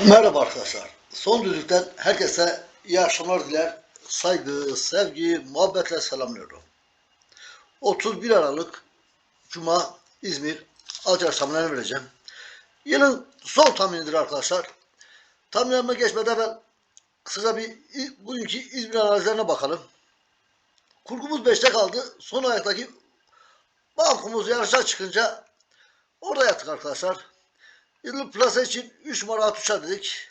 Merhaba arkadaşlar. Son düdükten herkese iyi akşamlar diler. Saygı, sevgi, muhabbetle selamlıyorum. 31 Aralık Cuma İzmir Acar tahminlerini vereceğim. Yılın son tahminidir arkadaşlar. Tahminlerime geçmeden ben kısaca bir bugünkü İzmir analizlerine bakalım. Kurgumuz 5'te kaldı. Son ayaktaki bankumuz yarışa çıkınca orada yattık arkadaşlar. Yıldız Plasa için 3 numara at uçar dedik.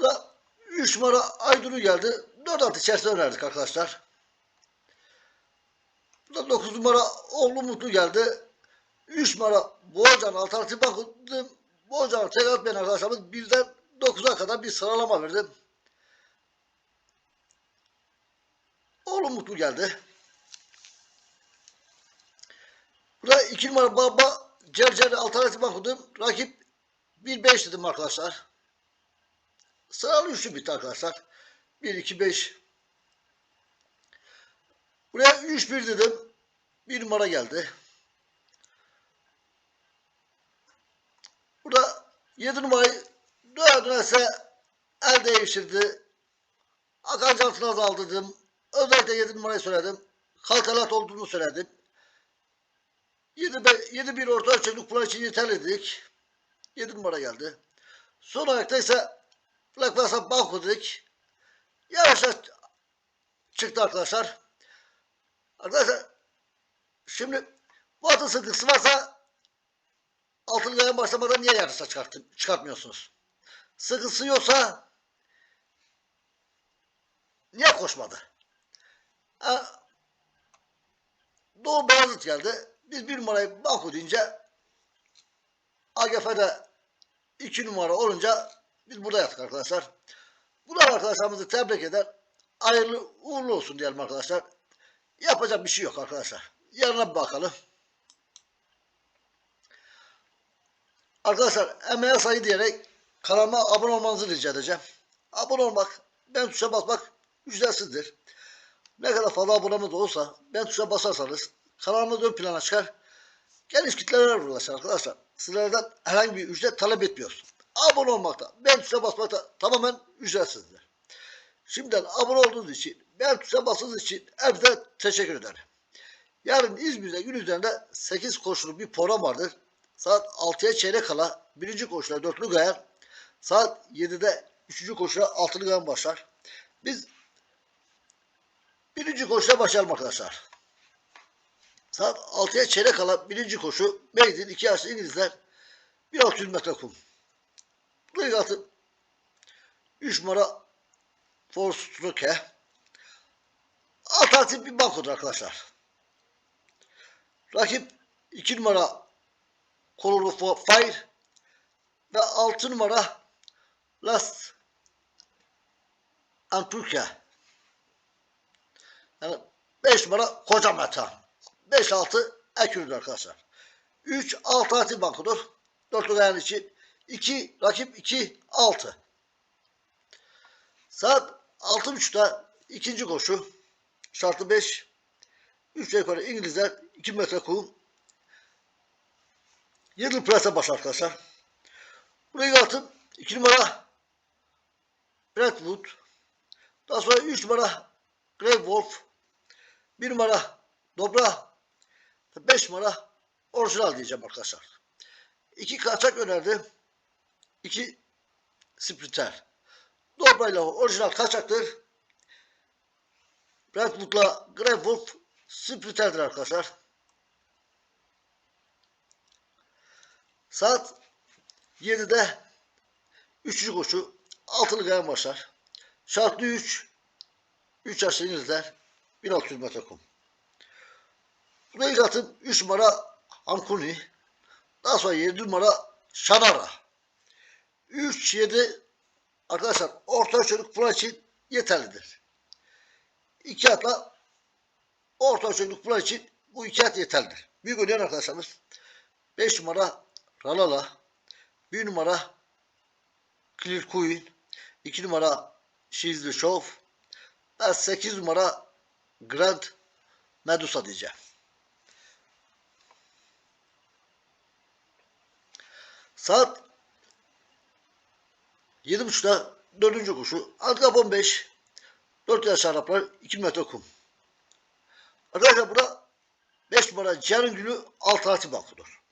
Da 3 numara Aydın'ı geldi. 4 at içerisine önerdik arkadaşlar. Da 9 numara Oğlu Mutlu geldi. 3 numara Boğacan alternatif bakıldı. Boğacan tek atmayan arkadaşlarımız birden 9'a kadar bir sıralama verdim. Oğlu Mutlu geldi. Burada 2 numara Baba Cercer alternatif bakıldım. Rakip 1-5 dedim arkadaşlar. Sıralı üçlü bitti arkadaşlar. 1-2-5 Buraya 3-1 dedim. Bir numara geldi. Burada 7 numarayı dönerse el değiştirdi. Akan altına azaldı dedim. Özellikle 7 numarayı söyledim. Kalkalat olduğunu söyledim. 7, 7 bir orta ölçekli plan için dedik. 7 numara geldi. Son ayakta ise Black Plaza Banko dedik. Yarışa çıktı arkadaşlar. Arkadaşlar şimdi bu atın sıkıntısı varsa altılı gayen başlamadan niye yarışa çıkarttın, çıkartmıyorsunuz? Sıkıntısı yoksa niye koşmadı? Ha, Doğu Beyazıt geldi. Biz bir numarayı banko deyince AGF'de iki numara olunca biz burada yattık arkadaşlar. Bu da arkadaşlarımızı tebrik eder. Hayırlı uğurlu olsun diyelim arkadaşlar. Yapacak bir şey yok arkadaşlar. Yarına bakalım. Arkadaşlar emeğe sayı diyerek kanalıma abone olmanızı rica edeceğim. Abone olmak, ben tuşa basmak ücretsizdir. Ne kadar fazla abonemiz olursa ben tuşa basarsanız kanalımız ön plana çıkar. Geniş kitlelere ulaşır arkadaşlar. Sizlerden herhangi bir ücret talep etmiyoruz. Abone olmakta, ben tuşa basmakta tamamen ücretsizdir. Şimdiden abone olduğunuz için, ben tuşa bastığınız için hepinize teşekkür ederim. Yarın İzmir'de gün üzerinde 8 koşulu bir program vardır. Saat 6'ya çeyrek kala birinci koşuda dörtlü gayan, saat 7'de üçüncü koşuda altılı gayan başlar. Biz birinci koşuda başlayalım arkadaşlar. Saat 6'ya çeyrek kala birinci koşu Maiden iki yaşlı İngilizler 1600 metre kum. Bu atın 3 numara Force Struke alternatif bir bankodur arkadaşlar. Rakip 2 numara Colorful Fire ve 6 numara Last Anturka. Yani 5 numara Koca Metan. 5-6 ekürüdür arkadaşlar. 3 alternatif bankodur. 4 dayan için 2 rakip 2 6. Saat 6.30'da ikinci koşu. Şartı 5. 3 yukarı İngilizler 2 metre kum. 7 plasa başlar arkadaşlar. Burayı atın 2 numara Brentwood. Daha sonra 3 numara Grey Wolf. 1 numara Dobra. 5 numara orijinal diyeceğim arkadaşlar. İki kaçak önerdi. İki sprinter. Dobra ile orijinal kaçaktır. Brentwood'la Grey Wolf sprinterdir arkadaşlar. Saat 7'de 3. koşu altılı gayan başlar. Şartlı 3 3 yaşlı İngilizler 1600 metre kum. Burayı atın 3 numara Ankuni. Daha sonra 7 numara Şanara. 3-7 arkadaşlar orta ölçülük plan için yeterlidir. 2 atla orta ölçülük plan için bu iki at yeterlidir. Büyük oynayan arkadaşlarımız 5 numara Ralala, 1 numara Clear Queen, 2 numara She's the Show ve 8 numara Grand Medusa diyeceğim. Saat 7.30'da dördüncü kuşu. Handikap 15. 4 yaş Araplar 2 metre kum. Arkadaşlar burada 5 numara Cihan'ın gülü alternatif bankodur.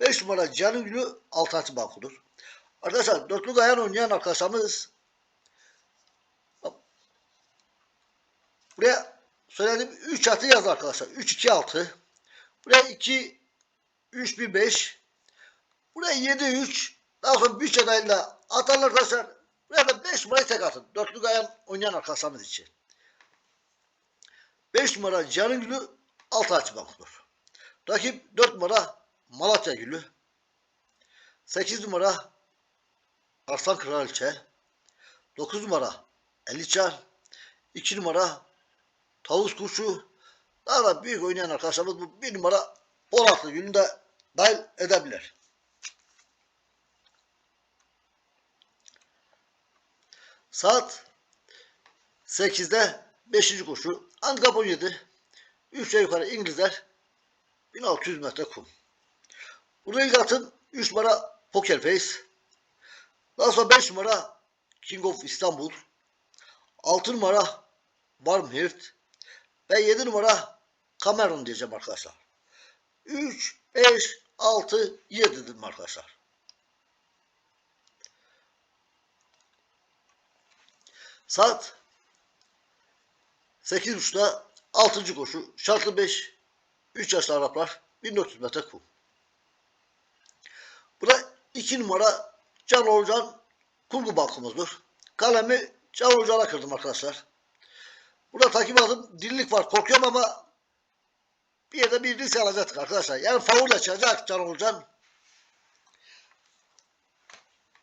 5 numara Cihan'ın gülü alternatif bankodur. Arkadaşlar dörtlü gayan oynayan arkadaşlarımız buraya söylediğim 3 atı yaz arkadaşlar. 3 2 6. Buraya 2 3 1 5. Buraya 7 3. Daha sonra bütçe dahilinde atarlar arkadaşlar. Buraya da 5 numarayı tek atın. Dörtlü gayan oynayan arkadaşlarımız için. 5 numara Canın Gülü altı bankodur. Rakip 4 numara Malatya Gülü. 8 numara Arslan Kraliçe. 9 numara Eliçar. 2 numara Tavus Kuşu. Daha da büyük oynayan arkadaşlarımız bu 1 numara Polatlı Gülü'nü de dahil edebilir. Saat 8'de 5. koşu. Handikap 17. 3 yukarı İngilizler 1600 metre kum. Burada ilk atın 3 numara Poker Face. Daha sonra 5 numara King of İstanbul. 6 numara Barmhirt. Ve 7 numara Cameron diyeceğim arkadaşlar. 3, 5, 6, 7 dedim arkadaşlar. Saat 8.30'da 6. koşu. Şartlı 5. 3 yaşlı Araplar. 1400 metre kum. Burada 2 numara Can Olcan kurgu bankumuzdur. Kalemi Can Olcan'a kırdım arkadaşlar. Burada takip aldım. Dillik var. Korkuyorum ama bir yerde bir risk alacaktık arkadaşlar. Yani faulle çıkacak Can Olcan.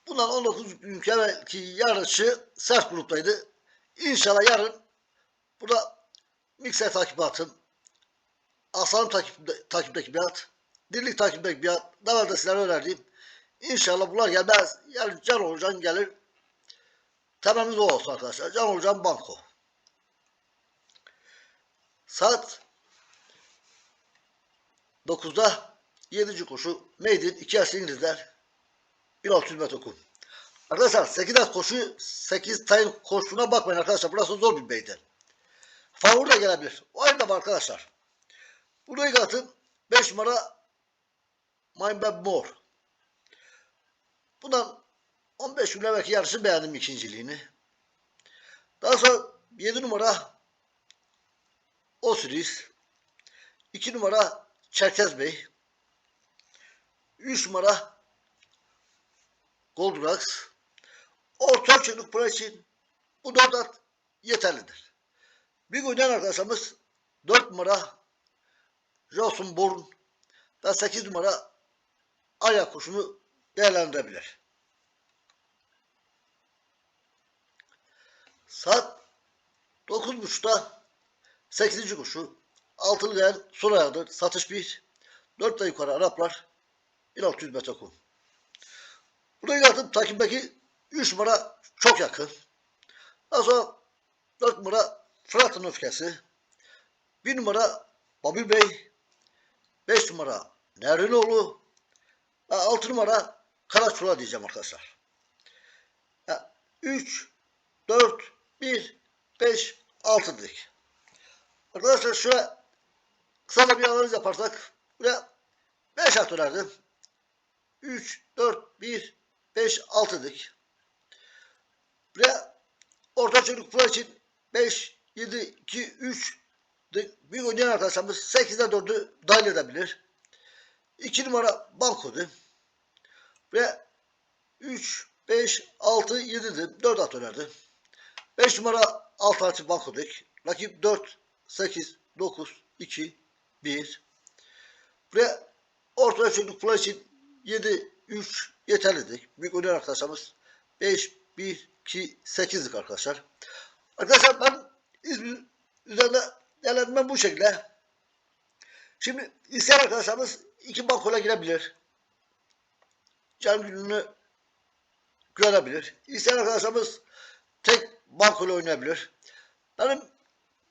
Bundan 19 gün evvelki yarışı sert gruptaydı. İnşallah yarın burada mikser takibi atın. Aslan takipte, takipteki bir at. Dirlik takipteki bir at. Daha da sizlere önerdiğim. İnşallah bunlar gelmez. Yani Can Olcan gelir. Temennimiz o olsun arkadaşlar. Can Olcan banko. Saat 9'da 7. koşu. Maiden 2 yaşlı İngilizler 1600 metre kum. Arkadaşlar 8 at koşu 8 tayın koşuna bakmayın arkadaşlar. Burası zor bir meydan. Favori de gelebilir. O ayrı var arkadaşlar. Burayı katın 5 numara Mindbab More. Bundan 15 gün evvelki yarışı beğendim ikinciliğini. Daha sonra 7 numara Osiris. 2 numara Çerkez Bey. 3 numara Goldrax. Orta para için bu dört at yeterlidir. Bir oynayan arkadaşımız 4 numara Johnson Bourne ve 8 numara ayak kuşunu değerlendirebilir. Saat 9.30'da 8. kuşu altılı gelen son ayağıdır. Satış 1. 4 yukarı Araplar 1600 metre kum. Burayı yatıp takimdeki 3 numara çok yakın. Daha sonra 4 numara Fırat'ın öfkesi. 1 numara Babil Bey. 5 numara Nerinoğlu. Ve 6 numara Karaçula diyeceğim arkadaşlar. 3, 4, 1, 5, 6 dedik. Arkadaşlar şöyle kısa bir analiz yaparsak buraya 5 at önerdim. 3, 4, 1, 5, 6 dedik. Buraya orta çocuk pula için 5, 7, 2, 3 bir oynayan arkadaşlarımız 8'de 4'ü dahil edebilir. 2 numara bankodu. Ve 3, 5, 6, 7'di. 4 at önerdi. 5 numara alternatif bankodik. Rakip 4, 8, 9, 2, 1. Ve orta çocuk pula için 7, 3 yeterlidir. Büyük oynayan arkadaşlarımız 5, 1, 2, 8'lik arkadaşlar. Arkadaşlar ben İzmir üzerinde değerlendirmem bu şekilde. Şimdi isteyen arkadaşlarımız iki bankola girebilir. Can gününü görebilir. İsteyen arkadaşlarımız tek bankola oynayabilir. Benim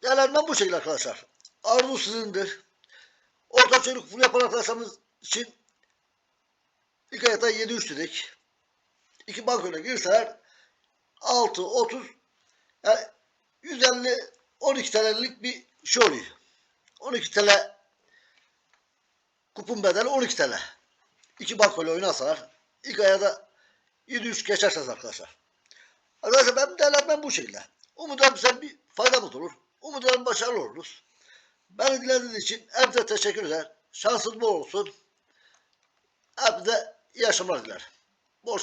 değerlendirmem bu şekilde arkadaşlar. Arzu sizindir. Orta çocuk full yapan arkadaşlarımız için İlk ayakta 7-3 dedik. İki bankoyla girseler 6, 30 yani 150 12 TL'lik bir şey oluyor. 12 TL kupon bedeli 12 TL. İki bankoyla oynarsalar ilk ayakta 7-3 geçerseniz arkadaşlar. Arkadaşlar ben değerlenmem bu şekilde. Umuyorum size bir faydamız olur. Umuyorum başarılı oluruz. Beni dinlediğiniz için hepinize teşekkür eder. Şansınız bol olsun. Hepinize iyi akşamlar dilerim. Bol.